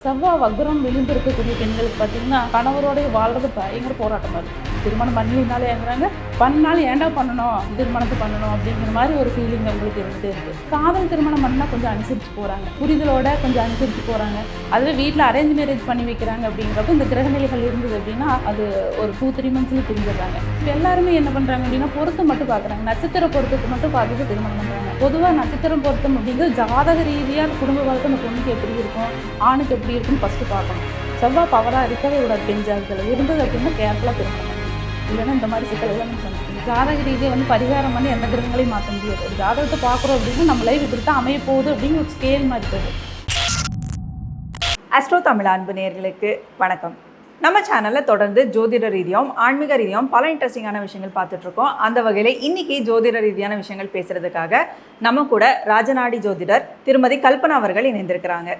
செவ்வாய் வக்ரம் விழுந்திருக்கக்கூடிய இருக்கக்கூடிய பெண்களுக்கு பார்த்தீங்கன்னா கணவரோடைய வாழ்றது பயங்கர போராட்டமாக இருக்கும் திருமணம் பண்ணினாலே ஏங்குறாங்க பண்ணாலும் ஏன்டா பண்ணணும்? திருமணத்தை பண்ணணும் அப்படிங்கிற மாதிரி ஒரு ஃபீலிங் அவங்களுக்கு இருந்துகிட்டே இருக்குது காதல் திருமணம் பண்ணால் கொஞ்சம் அனுசரித்து போகிறாங்க புரிதலோட கொஞ்சம் அனுசரித்து போகிறாங்க அதில் வீட்டில் அரேஞ்ச் மேரேஜ் பண்ணி வைக்கிறாங்க அப்படிங்கிறப்ப இந்த கிரகநிலைகள் இருந்தது அப்படின்னா அது ஒரு டூ த்ரீ மந்த்ஸில் தெரிஞ்சிடுறாங்க இப்போ எல்லாருமே என்ன பண்ணுறாங்க அப்படின்னா பொருத்தம் மட்டும் பார்க்குறாங்க நட்சத்திர பொருத்தத்தை மட்டும் பார்த்துட்டு திருமணம் பண்ணுறாங்க பொதுவாக நட்சத்திரம் பொருத்தம் அப்படிங்கிறது ஜாதக ரீதியாக குடும்ப வாழ்க்கை அந்த பொண்ணுக்கு எப்படி இருக்கும்? ஆணுக்கு எப்படி இருக்குன்னு ஃபஸ்ட்டு பார்க்கணும். செவ்வாய் பவராக இருக்கவே விடாது பெண் ஜாதகத்தில். இருந்தது அப்படின்னா கேர்ஃபுல்லாக திருமணம் இல்லைன்னா இந்த மாதிரி சிக்கல்களை நம்ம சந்திக்கணும் ஜாதக ரீதியை வந்து பரிகாரம் பண்ணி எந்த கிரகங்களையும் மாற்ற முடியாது. ஒரு ஜாதகத்தை பார்க்குறோம் அப்படின்னா நம்ம லைஃப் இப்படி தான் அமைய போகுது அப்படின்னு ஒரு ஸ்கேல் மாதிரி இருக்குது அஸ்ட்ரோ தமிழ் அன்பு நேயர்களுக்கு வணக்கம். நம்ம சேனலில் தொடர்ந்து ஜோதிட ரீதியாகவும் ஆன்மீக ரீதியாகவும் பல இன்ட்ரெஸ்டிங்கான விஷயங்கள் பார்த்துட்ருக்கோம் அந்த வகையில் இன்னைக்கு ஜோதிட ரீதியான விஷயங்கள் பேசுகிறதுக்காக நம்ம கூட ராஜநாடி ஜோதிடர் திருமதி கல்பனா அவர்கள் இணைந்திருக்கிறாங்க.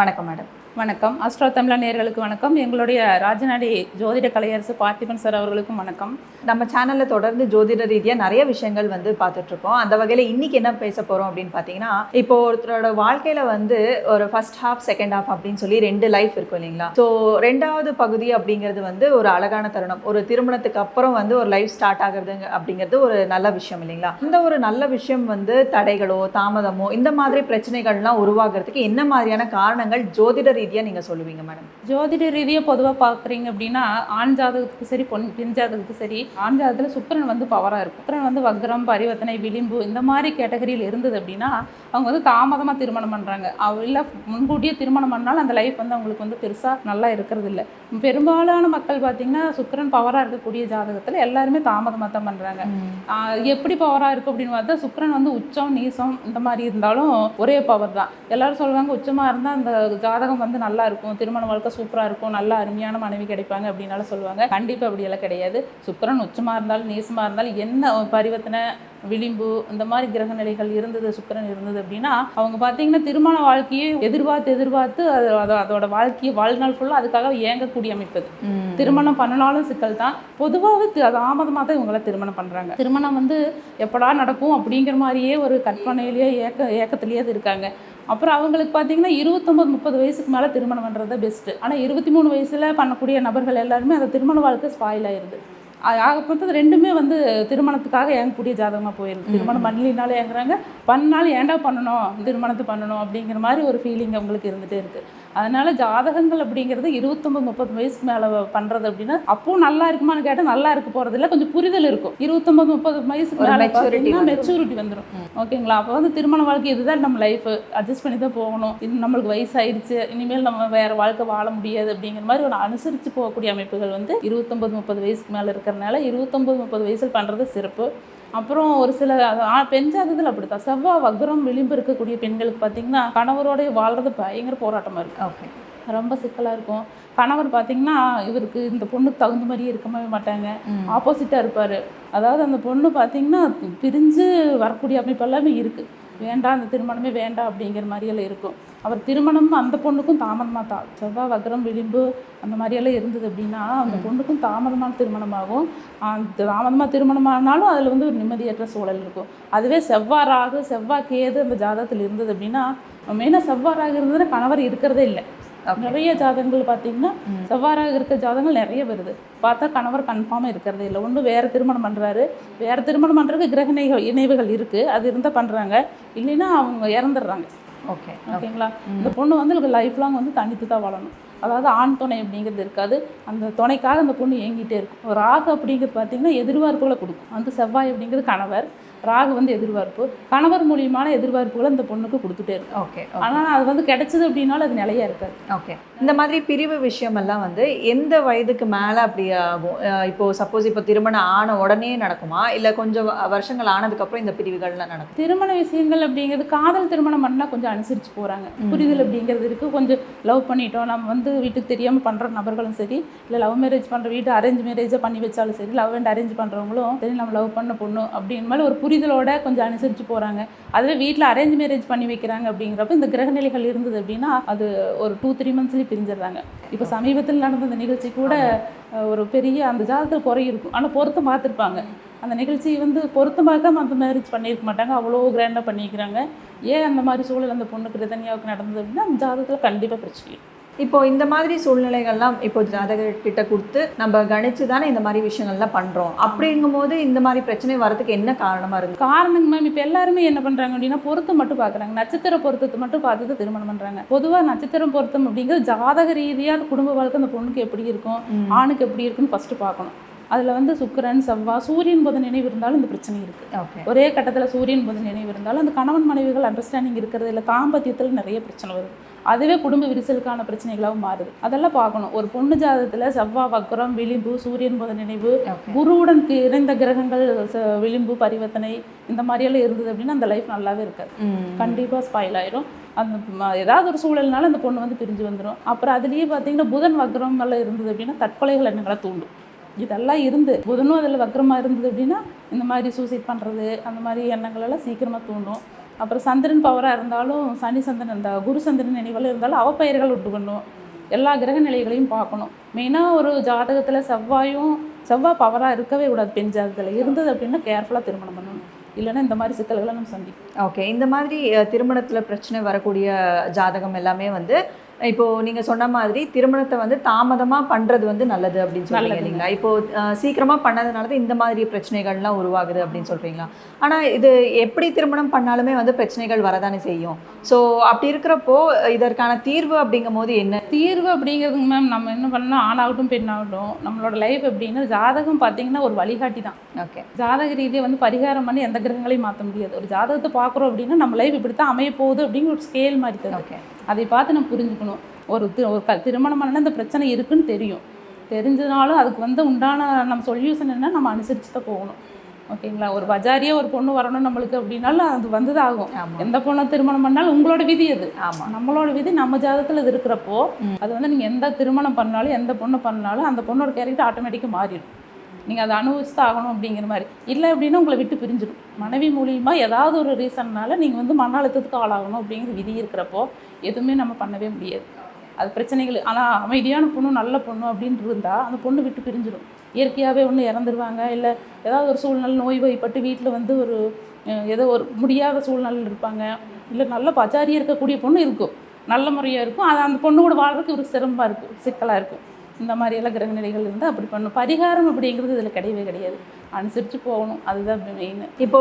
வணக்கம் மேடம் வணக்கம். அஸ்ட்ரோ தமிழா நேர்களுக்கு வணக்கம். எங்களுடைய ராஜநாடி ஜோதிட கலையரசு பார்த்திபன் சார் அவர்களுக்கும் வணக்கம். நம்ம சேனலில் தொடர்ந்து ஜோதிட ரீதியாக நிறைய விஷயங்கள் வந்து பார்த்துட்ருக்கோம் அந்த வகையில் இன்னைக்கு என்ன பேச போகிறோம் அப்படின்னு பார்த்தீங்கன்னா இப்போ ஒருத்தரோட வாழ்க்கையில் வந்து ஒரு ஃபர்ஸ்ட் ஹாஃப் செகண்ட் ஹாஃப் அப்படின்னு சொல்லி ரெண்டு லைஃப் இருக்கும் இல்லைங்களா? ஸோ ரெண்டாவது பகுதி அப்படிங்கிறது வந்து ஒரு அழகான தருணம். ஒரு திருமணத்துக்கு அப்புறம் வந்து ஒரு லைஃப் ஸ்டார்ட் ஆகுறதுங்க அப்படிங்கிறது ஒரு நல்ல விஷயம் இல்லைங்களா? இந்த ஒரு நல்ல விஷயம் வந்து தடைகளோ தாமதமோ இந்த மாதிரி பிரச்சனைகள்லாம் உருவாகிறதுக்கு என்ன மாதிரியான காரணங்கள் ஜோதிட ரீதியாக நீங்கள் சொல்லுவீங்க மேடம் ஜோதிட ரீதியாக பொதுவாக பார்க்குறீங்க அப்படின்னா ஆண் ஜாதகத்துக்கு சரி பொன் பெண் ஜாதகத்துக்கு சரி ஆண் ஜாதகத்தில் சுக்கிரன் வந்து பவராக இருக்கும். சுக்கிரன் வந்து வக்ரம் பரிவர்த்தனை விளிம்பு இந்த மாதிரி கேட்டகரியில் இருந்தது அப்படின்னா அவங்க வந்து தாமதமாக திருமணம் பண்ணுறாங்க அவ இல்லை முன்கூட்டியே திருமணம் பண்ணாலும் அந்த லைஃப் வந்து அவங்களுக்கு வந்து பெருசாக நல்லா இருக்கிறது இல்லை பெரும்பாலான மக்கள் பார்த்திங்கன்னா சுக்கிரன் பவராக இருக்கக்கூடிய ஜாதகத்தில் எல்லாருமே தாமதமாக தான் பண்ணுறாங்க எப்படி பவராக இருக்கும் அப்படின்னு பார்த்தா சுக்கிரன் வந்து உச்சம் நீசம் இந்த மாதிரி இருந்தாலும் ஒரே பவர் தான். எல்லாரும் சொல்லுவாங்க உச்சமாக இருந்தால் அந்த ஜாதகம் வந்து நல்லா இருக்கும். திருமண வாழ்க்கை சூப்பராக இருக்கும். நல்ல அருமையான மனைவி கிடைப்பாங்க அப்படின்னாலும் சொல்லுவாங்க. கண்டிப்பாக அப்படியெல்லாம் கிடையாது. சுக்கிரன் உச்சமாக இருந்தாலும் நீசமாக இருந்தாலும் என்ன பரிவர்த்தனை விளிம்பு இந்த மாதிரி கிரக நிலைகள் இருந்தது சுக்கிரன் இருந்தது அப்படின்னா அவங்க பார்த்தீங்கன்னா திருமண வாழ்க்கையை எதிர்பார்த்து எதிர்பார்த்து அது அது- அதோட வாழ்க்கையை வாழ்நாள் ஃபுல்லாக அதுக்காக ஏங்கக்கூடிய அமைப்பு. திருமணம் பண்ணனாலும் சிக்கல் தான். பொதுவாகவே தாமதமாக தான் இவங்கள திருமணம் பண்ணுறாங்க திருமணம் வந்து எப்படா நடக்கும் அப்படிங்கிற மாதிரியே ஒரு கற்பனையிலேயே ஏக்க ஏக்கத்திலேயே இருக்காங்க. அப்புறம் அவங்களுக்கு பார்த்தீங்கன்னா இருபத்தொம்பது முப்பது வயசுக்கு மேலே திருமணம் பண்ணுறது பெஸ்ட்டு ஆனால் இருபத்தி மூணு வயசில் பண்ணக்கூடிய நபர்கள் எல்லாருமே அந்த திருமண வாழ்க்கை ஸ்பாயில் ஆயிடுது ஆகப்பட்டது ரெண்டுமே வந்து திருமணத்துக்காக ஏங்கக்கூடிய ஜாதகமாக போயிருக்கு திருமணம் பண்ணலினாலும் ஏங்குறாங்க பண்ணாலும் ஏன்டா பண்ணணும்? திருமணத்தை பண்ணணும் அப்படிங்கிற மாதிரி ஒரு ஃபீலிங் அவங்களுக்கு இருந்துகிட்டே இருக்குது அதனால ஜாதகங்கள் அப்படிங்கிறது இருபத்தொம்பது முப்பது வயசுக்கு மேலே பண்ணுறது அப்படின்னா அப்பவும் நல்லா இருக்குமான்னு கேட்டால் நல்லா இருக்க போகிறதில்ல கொஞ்சம் புரிதல் இருக்கும். இருபத்தொம்பது முப்பது வயசுக்கு மேலே பார்த்தீங்கன்னா. மெச்சூரிட்டி வந்துடும் ஓகேங்களா? அப்போ வந்து திருமண வாழ்க்கை இதுதான் நம்ம லைஃப் அட்ஜஸ்ட் பண்ணி தான் போகணும். இது நம்மளுக்கு வயசாயிடுச்சு. இனிமேல் நம்ம வேற வாழ்க்கை வாழ முடியாது அப்படிங்கிற மாதிரி ஒரு அனுசரித்து போகக்கூடிய அமைப்புகள் வந்து இருபத்தொம்பது முப்பது வயசுக்கு மேலே இருக்கிறனால இருபத்தொம்பது முப்பது வயசில் பண்ணுறது சிறப்பு. அப்புறம் ஒரு சில பெண் ஜாதகத்தில் அப்படித்தான். செவ்வாய் வக்ரம் விளிம்பு இருக்கக்கூடிய பெண்களுக்கு பார்த்தீங்கன்னா கணவரோடய வாழ்றது பயங்கர போராட்டமாக இருக்கும் ஓகே. ரொம்ப சிக்கலாக இருக்கும். கணவர் பார்த்தீங்கன்னா இவருக்கு இந்த பொண்ணுக்கு தகுந்த மாதிரியே இருக்கவே மாட்டாங்க. ஆப்போசிட்டாக இருப்பார். அதாவது அந்த பொண்ணு பார்த்தீங்கன்னா பிரிஞ்சு வரக்கூடிய அமைப்பு எல்லாமே இருக்குது வேண்டாம் அந்த திருமணமே வேண்டாம் அப்படிங்கிற மாதிரியெல்லாம் இருக்கும். அவர் திருமணம் அந்த பொண்ணுக்கும் தாமதமாக தான் செவ்வாய் வக்ரம் விளிம்பு அந்த மாதிரியெல்லாம் இருந்தது அப்படின்னா அந்த பொண்ணுக்கும் தாமதமான திருமணமாகும். அந்த தாமதமாக திருமணமானாலும் அதில் வந்து ஒரு நிம்மதியற்ற சூழல் இருக்கும். அதுவே செவ்வாய் ராகு செவ்வாய் கேது அந்த ஜாதகத்தில் இருந்தது அப்படின்னா மெயினாக செவ்வாய் ராகு இருந்ததுன்னா கணவர் இருக்கிறதே இல்லை. நிறைய ஜாதகங்கள் பார்த்தீங்கன்னா செவ்வாறாக இருக்க ஜாதகங்கள் நிறைய வருது. பார்த்தா கணவர் கன்ஃபார்மாக இருக்கிறதே இல்லை. ஒன்று வேறு திருமணம் பண்ணுறாரு வேறு திருமணம் பண்ணுறதுக்கு கிரக இணைவுகள் இருக்குது அது இருந்தால் பண்ணுறாங்க இல்லைன்னா அவங்க இறந்துடுறாங்க. ஓகே ஓகேங்களா இந்த பொண்ணு வந்து லைஃப் லாங் வந்து தனித்து தான் வாழணும். அதாவது ஆண் துணை அப்படிங்கிறது இருக்காது. அந்த துணைக்காக அந்த பொண்ணு ஏங்கிட்டே இருக்கும். ராகு அப்படிங்கிறது பார்த்தீங்கன்னா எதிர்பார்ப்புகளை கொடுக்கும். வந்து செவ்வாய் அப்படிங்கிறது கணவர். ராகு வந்து எதிர்பார்ப்பு. கணவர் மூலியமான எதிர்பார்ப்புகளை இந்த பொண்ணுக்கு கொடுத்துட்டே இருக்கும். ஓகே ஆனால் அது வந்து கிடைச்சது அப்படின்னாலும் அது நிலையா இருக்காது. ஓகே. இந்த மாதிரி பிரிவு விஷயமெல்லாம் வந்து எந்த வயதுக்கு மேலே அப்படி ஆகும்? அஹ் இப்போ சப்போஸ் இப்போ திருமணம் ஆன உடனே நடக்குமா? இல்லை கொஞ்சம் வருஷங்கள் ஆனதுக்கப்புறம் இந்த பிரிவுகள்லாம் நடக்கும்? திருமண விஷயங்கள் அப்படிங்கிறது காதல் திருமணம் பண்ணால் கொஞ்சம் அனுசரித்து போகிறாங்க புரிதல் அப்படிங்கிறது இருக்குது கொஞ்சம் லவ் பண்ணிட்டோம். நம்ம வந்து வீட்டுக்கு தெரியாமல் பண்ணுற நபர்களும் சரி இல்லை லவ் மேரேஜ் பண்ணுற வீட்டு அரேஞ்ச் மேரேஜை பண்ணி வச்சாலும் சரி லவ் அண்ட் அரேஞ்ச் பண்ணுறவங்களும் சரி நம்ம லவ் பண்ண பொண்ணு அப்படின்னு மேலே ஒரு புரிதலோட கொஞ்சம் அனுசரித்து போகிறாங்க அதுவே வீட்டில் அரேஞ்ச் மேரேஜ் பண்ணி வைக்கிறாங்க அப்படிங்கிறப்ப இந்த கிரகநிலைகள் இருந்தது அப்படின்னா அது ஒரு டூ த்ரீ மந்த்ஸ்லேயே பிரிஞ்சிடுறாங்க. இப்போ சமீபத்தில் நடந்த இந்த நிகழ்ச்சி கூட ஒரு பெரிய அந்த ஜாதகத்தில் குறை இருக்கும். ஆனால் பொருத்தம் பார்த்துருப்பாங்க. அந்த நிகழ்ச்சி வந்து பொருத்தம் பார்க்காம அந்த மேரேஜ் பண்ணியிருக்க மாட்டாங்க. அவ்வளோ கிராண்டாக பண்ணிக்கிறாங்க ஏன் அந்த மாதிரி சூழல் அந்த பொண்ணுக்கு ரிதன்யாவுக்கு நடந்தது அப்படின்னா அந்த ஜாதகத்தில் கண்டிப்பாக பிரச்சனை. இப்போ இந்த மாதிரி சூழ்நிலைகள்லாம் இப்போ ஜாதகர்கிட்ட கொடுத்து நம்ம கணிச்சு தானே இந்த மாதிரி விஷயங்கள்லாம் பண்றோம். அப்படிங்கும்போது இந்த மாதிரி பிரச்சனை வரதுக்கு என்ன காரணமா இருக்கு காரணங்க மேம் இப்போ எல்லாருமே என்ன பண்ணுறாங்க அப்படின்னா பொருத்தம் மட்டும் பார்க்குறாங்க நட்சத்திர பொருத்தத்தை மட்டும் பார்த்துட்டு திருமணம் பண்ணுறாங்க பொதுவாக நட்சத்திரம் பொருத்தம் அப்படிங்கிறது ஜாதக ரீதியாக குடும்ப வாழ்க்கை அந்த பொண்ணுக்கு எப்படி இருக்கும் ஆணுக்கு எப்படி இருக்குன்னு ஃபஸ்ட்டு பார்க்கணும். அதில் வந்து சுக்கிரன் செவ்வாய் சூரியன் புதன் நினைவு இருந்தாலும் இந்த பிரச்சனை இருக்குது ஒரே கட்டத்தில் சூரியன் புதன் நினைவு இருந்தாலும் அந்த கணவன் மனைவிகள் அண்டர்ஸ்டாண்டிங் இருக்கிறது இல்லை தாம்பத்தியத்தில் நிறைய பிரச்சனை வருது. அதுவே குடும்ப விரிசலுக்கான பிரச்சனைகளாகவும் மாறுது. அதெல்லாம் பார்க்கணும். ஒரு பொண்ணு ஜாதகத்தில் செவ்வாய் வக்ரம் விளிம்பு சூரியன் புதன் நினைவு குருவுடன் இணைந்த கிரகங்கள் விளிம்பு பரிவர்த்தனை இந்த மாதிரியெல்லாம் இருந்தது அப்படின்னா அந்த லைஃப் நல்லாவே இருக்காது. கண்டிப்பாக ஸ்பாயில் ஆயிரும். அந்த ஏதாவது ஒரு சூழல்னால அந்த பொண்ணு வந்து பிரிஞ்சு வந்துடும் அப்புறம் அதுலேயே பார்த்தீங்கன்னா புதன் வக்ரம் எல்லாம் இருந்தது அப்படின்னா தற்கொலைகள் எண்ணங்களை தூண்டும். இதெல்லாம் இருந்து புதனும் அதில் வக்ரமாக இருந்தது அப்படின்னா இந்த மாதிரி சூசைட் பண்ணுறது அந்த மாதிரி எண்ணங்கள் எல்லாம் சீக்கிரமாக தூண்டும். அப்புறம் சந்திரன் பவராக இருந்தாலும் சனி சந்திரன் இந்த குரு சந்திரன் நினைவில் இருந்தாலும் அவப்பெயர்கள் பெயர்கள் பண்ணும் எல்லா கிரக நிலைகளையும் பார்க்கணும். மெயினாக ஒரு ஜாதகத்தில் செவ்வாயும் செவ்வாய் பவராக இருக்கவே கூடாது பெண் ஜாதகத்தில். இருந்தது அப்படின்னா கேர்ஃபுல்லாக திருமணம் பண்ணணும். இல்லைன்னா இந்த மாதிரி சிக்கல்களை நம்ம சந்திக்கும் ஓகே இந்த மாதிரி திருமணத்தில் பிரச்சனை வரக்கூடிய ஜாதகம் எல்லாமே வந்து இப்போ நீங்க சொன்ன மாதிரி திருமணத்தை வந்து தாமதமா பண்றது வந்து நல்லது அப்படின்னு சொல்றீங்க நல்லதுங்க. இல்லைங்களா? இப்போ அஹ், சீக்கிரமா பண்ணதுனால தான் இந்த மாதிரி பிரச்சனைகள்லாம் உருவாகுது அப்படின்னு சொல்றீங்களா? ஆனா இது எப்படி திருமணம் பண்ணாலுமே வந்து பிரச்சனைகள் வரதானே செய்யும். ஸோ அப்படி இருக்கிறப்போ இதற்கான தீர்வு அப்படிங்கும் போது என்ன? தீர்வு அப்படிங்கிறதுங்க மேம் நம்ம என்ன பண்ணலாம் ஆணாகட்டும் பெண்ணாகட்டும் நம்மளோட லைஃப் எப்படின்னா ஜாதகம் பார்த்தீங்கன்னா ஒரு வழிகாட்டி தான் ஓகே. ஜாதக ரீதியை வந்து பரிகாரம் பண்ணி எந்த கிரகங்களையும் மாற்ற முடியாது. ஒரு ஜாதகத்தை பார்க்குறோம் அப்படின்னா நம்ம லைஃப் இப்படி தான் அமைய போகுது அப்படிங்கிற ஒரு ஸ்கேல் மாதிரி தரும் ஓகே. அதை பார்த்து நம்ம புரிஞ்சுக்கணும். ஒரு ஒரு க திருமணம் பண்ணா இந்த பிரச்சனை இருக்குன்னு தெரியும். தெரிஞ்சதுனாலும் அதுக்கு வந்து உண்டான நம்ம சொல்யூஷன் என்ன? நம்ம அனுசரித்து தான் போகணும். ஓகேங்களா? ஒரு பஜாரியே ஒரு பொண்ணு வரணும் நம்மளுக்கு அப்படின்னாலும் அது வந்து ஆகும் எந்த பொண்ணை திருமணம் பண்ணாலும் உங்களோட விதி அது. ஆமா. நம்மளோட விதி நம்ம ஜாதகத்தில் இது இருக்கிறப்போ. அது வந்து நீங்கள் எந்த திருமணம் பண்ணாலும் எந்த பொண்ணு பண்ணாலும் அந்த பொண்ணோட கேரக்டர் ஆட்டோமேட்டிக்காக மாறிடும். நீங்கள் அதை அனுபவிச்சு ஆகணும் அப்படிங்கிற மாதிரி. இல்லை அப்படின்னா உங்களை விட்டு பிரிஞ்சிடும். மனைவி மூலியமா ஏதாவது ஒரு ரீசன்னால நீங்கள் வந்து மன அழுத்தத்துக்கு ஆளாகணும் அப்படிங்கிற விதி இருக்கிறப்போ எதுவுமே நம்ம பண்ணவே முடியாது. அது பிரச்சனைகள். ஆனால் அமைதியான பொண்ணு நல்ல பொண்ணு அப்படின்னு இருந்தால் அந்த பொண்ணு விட்டு பிரிஞ்சிடும். இயற்கையாகவே ஒன்று இறந்துருவாங்க. இல்லை ஏதாவது ஒரு சூழ்நிலை நோய் வைப்பட்டு வீட்டில் வந்து ஒரு ஏதோ ஒரு முடியாத சூழ்நிலையில் இருப்பாங்க. இல்லை நல்ல பஜாரியாக இருக்கக்கூடிய பொண்ணு இருக்கும். நல்ல முறையாக இருக்கும். அது அந்த பொண்ணு கூட வாழ்றதுக்கு ஒரு சிரமமாக இருக்கும். சிக்கலாக இருக்கும். இந்த மாதிரியெல்லாம் கிரகநிலைகள் இருந்தால் அப்படி பண்ணும். பரிகாரம் அப்படிங்கிறது இதில் கிடையவே கிடையாது. அனுசரித்து போகணும். அதுதான் மெயின் இப்போ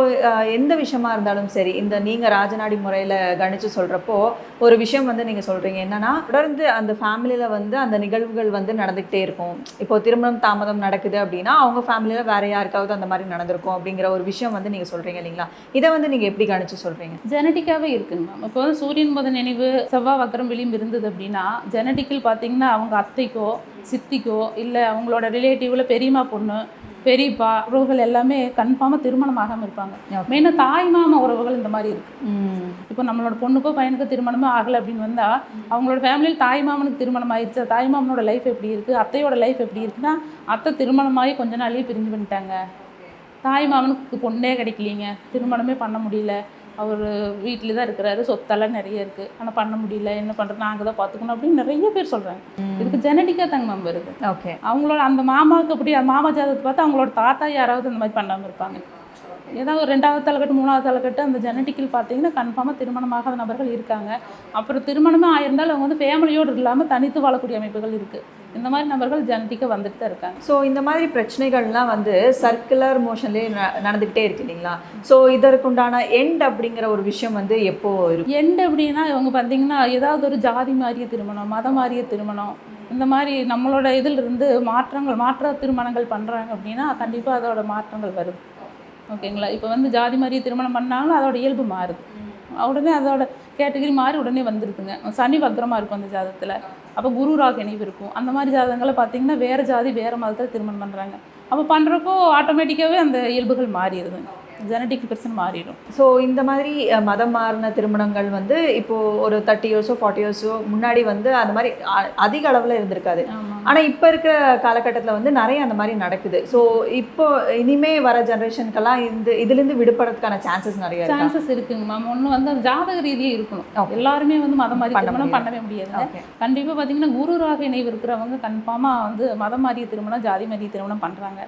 எந்த விஷயமா இருந்தாலும் சரி இந்த நீங்க ராஜநாடி முறையில கணிச்சு சொல்றப்போ ஒரு விஷயம் வந்து நீங்க சொல்றீங்க. என்னன்னா தொடர்ந்து அந்த ஃபேமிலியில வந்து அந்த நிகழ்வுகள் வந்து நடந்துகிட்டே இருக்கும். இப்போ திருமணம் தாமதம் நடக்குது அப்படின்னா அவங்க ஃபேமிலியில வேற யாருக்காவது அந்த மாதிரி நடந்திருக்கும் அப்படிங்கிற ஒரு விஷயம் வந்து நீங்க சொல்றீங்க இல்லைங்களா? இதை வந்து நீங்க எப்படி கணிச்சு சொல்றீங்க? ஜெனட்டிக்காகவே இருக்குங்க மேம் இப்போ வந்து சூரியன் புதன் நினைவு செவ்வாய் வக்கரம் விளிம்பு இருந்தது அப்படின்னா ஜெனட்டிக்கல் பார்த்தீங்கன்னா அவங்க அத்தைக்கோ சித்திக்கோ இல்லை அவங்களோட ரிலேட்டிவில் பெரியம்மா பொண்ணு பெரியப்பா உறவுகள் எல்லாமே கன்ஃபார்மாக திருமணம் ஆகாமல் இருப்பாங்க. மெயினாக தாய் மாமா உறவுகள் இந்த மாதிரி இருக்குது இப்போ நம்மளோட பொண்ணுக்கோ பையனுக்கோ திருமணமே ஆகலை அப்படின்னு வந்தால் அவங்களோட ஃபேமிலியில் தாய் மாமனுக்கு திருமணம் ஆயிடுச்சு. தாய் மாமனோட லைஃப் எப்படி இருக்குது அத்தையோட லைஃப் எப்படி இருக்குன்னா அத்தை திருமணமாகி கொஞ்ச நாள்லயே பிரிஞ்சு பண்ணிட்டாங்க தாய் மாமனுக்கு பொண்ணே கிடைக்கலீங்க. திருமணமே பண்ண முடியல. அவர் வீட்டில் தான் இருக்கிறாரு. சொத்தெல்லாம் நிறைய இருக்குது ஆனால் பண்ண முடியல. என்ன பண்ணுறது நாங்கள் தான் பார்த்துக்கணும் அப்படின்னு நிறைய பேர் சொல்கிறாங்க இதுக்கு ஜெனட்டிக்காக தாங்க மேம் வருது ஓகே. அவங்களோட அந்த மாமாவுக்கு அப்படி மாமா ஜாதகத்தை பார்த்தா அவங்களோட தாத்தா யாராவது இந்த மாதிரி பண்ணாமல் இருப்பாங்க. ஏதாவது ஒரு ரெண்டாவது தலைக்கட்டு மூணாவது தலைக்கட்டு அந்த ஜெனட்டிக்கல் பார்த்தீங்கன்னா கன்ஃபார்மாக திருமணமாகாத நபர்கள் இருக்காங்க. அப்புறம் திருமணமே ஆயிருந்தாலும் அவங்க வந்து ஃபேமிலியோடு இல்லாமல் தனித்து வாழக்கூடிய அமைப்புகள் இருக்குது இந்த மாதிரி நபர்கள் ஜெனட்டிக்காக வந்துட்டு தான் இருக்காங்க. ஸோ இந்த மாதிரி பிரச்சனைகள்லாம் வந்து சர்க்குலர் மோஷன்லேயே நடந்துக்கிட்டே இருக்கு இல்லைங்களா? ஸோ இதற்குண்டான எண்ட் அப்படிங்கிற ஒரு விஷயம் வந்து எப்போ இருக்கும் எண்டு அப்படின்னா இவங்க பார்த்தீங்கன்னா ஏதாவது ஒரு ஜாதி மாறிய திருமணம் மதம் மாறிய திருமணம் இந்த மாதிரி நம்மளோட இதில் இருந்து மாற்றங்கள் மாற்ற திருமணங்கள் பண்ணுறாங்க அப்படின்னா கண்டிப்பாக அதோட மாற்றங்கள் வருது. ஓகேங்களா? இப்போ வந்து ஜாதி மாறிய திருமணம் பண்ணாலும் அதோட இயல்பு மாறுது. உடனே அதோட கேட்டகரி மாறி உடனே வந்துருதுங்க. சனி வக்ரமாக இருக்கும் அந்த ஜாதகத்தில். அப்போ குரு ராக் இணைவு இருக்கும். அந்த மாதிரி ஜாதகங்களை பார்த்தீங்கன்னா வேறு ஜாதி வேறு மதத்தில் திருமணம் பண்ணுறாங்க அப்போ பண்ணுறப்போ ஆட்டோமேட்டிக்காகவே அந்த இயல்புகள் மாறிடுதுங்க. ஜெனட்டிக் பிரச்சனை மாறிடும். ஸோ இந்த மாதிரி மதம் மாறின திருமணங்கள் வந்து இப்போ ஒரு தேர்ட்டி இயர்ஸோ ஃபார்ட்டி இயர்ஸோ முன்னாடி வந்து அந்த மாதிரி அதிக அளவில் இருந்திருக்காது. ஆமாம் ஆனால் இப்போ இருக்கிற காலகட்டத்தில் வந்து நிறைய அந்த மாதிரி நடக்குது. ஸோ இப்போ இனிமே வர ஜென்ரேஷனுக்கெல்லாம் இந்த இதுலேருந்து விடுபடுறதுக்கான சான்சஸ் நிறைய சான்சஸ் இருக்குங்க மேம் ஒன்று வந்து அந்த ஜாதக ரீதியே இருக்கணும். எல்லாருமே வந்து மதம் பண்ண திருமணம். பண்ணவே முடியாது. கண்டிப்பாக பார்த்தீங்கன்னா குரு ராக இணைவு இருக்கிறவங்க கன்ஃபார்மாக வந்து மதம் மாறிய திருமணம் ஜாதி மாறிய திருமணம் பண்ணுறாங்க